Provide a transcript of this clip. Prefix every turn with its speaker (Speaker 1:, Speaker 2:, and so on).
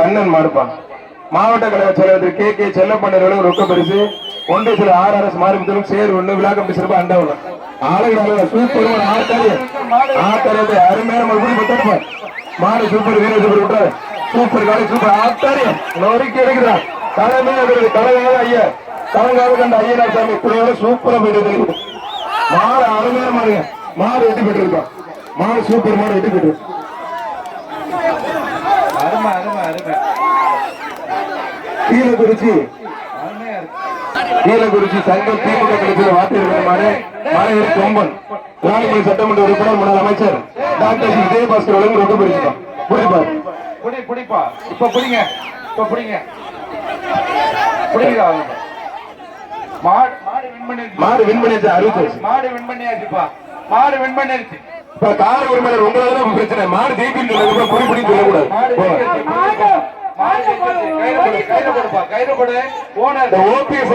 Speaker 1: கண்ணன் மறுப்பான் மாவட்ட கழக செயலாளர் கே. கே. செல்லப்பண்ணர்களும் ரொக்க பரிசு ஒன்றிய சில ஆர் ஆர் எஸ் மாறுபத்தலும் சேர் ஒண்ணு விழாக்கம் சிறப்பு அண்டா உள்ள ஆளுநர் சூப்பர் ஒரு ஆத்தாரி அருமையான மறுபடியும் பத்தப்ப மாடு சூப்பர் வீர சூப்பர் விட்டுறாரு. சூப்பர் காலை சூப்பர் ஆத்தாரி நொறுக்கி எடுக்கிறார். தலைமை அவர்கள் கலையாக ஐயா கலங்காக கண்ட ஐயனா சாமி குறையோட சூப்பரா போயிட்டு மாடு அருமையான மாடுங்க. மாடு வெட்டி பெற்றிருக்கோம் மாடு சூப்பர் மாடு வெட்டி பெற்றிருக்கோம்
Speaker 2: அருமை. அருமை அருமை
Speaker 1: கீழக்குறிச்சி
Speaker 2: அருமையா இருக்கு.
Speaker 1: கீழக்குறிச்சி சங்கம் திமுக கட்சியில் மாடு மாநகர் கொம்பன். ராணிமணி சட்டமன்ற உறுப்பினர் முன்னாள் அமைச்சர் டாக்டர் சி. விஜயபாஸ்கர் வழங்கும் ரொம்ப பிடிச்சிட்டான் புரிப்பார்
Speaker 2: புடி புடிப்பா. இப்ப புடிங்க. இப்ப புடிங்க. புடிங்க. மாடு மாடு வின் பண்ணிருச்சு.
Speaker 1: மாடு வின் பண்ணியாச்சு அறிவிச்சாச்சு
Speaker 2: மாடு வின் பண்ணியாச்சுப்பா. மாடு வின் பண்ணிருச்சு.
Speaker 1: இப்ப கார் உரிமையாளர் உங்களால பிரச்சனை. மாடு ஜெயிப்பின்னு சொல்லுங்க புடி புடி சொல்லக்கூடாது.
Speaker 2: மாடு
Speaker 1: போங்க.
Speaker 2: ஜெயிச்சிருச்சு. மாடு கையில ஓனர்
Speaker 1: ஓபிஎஸ்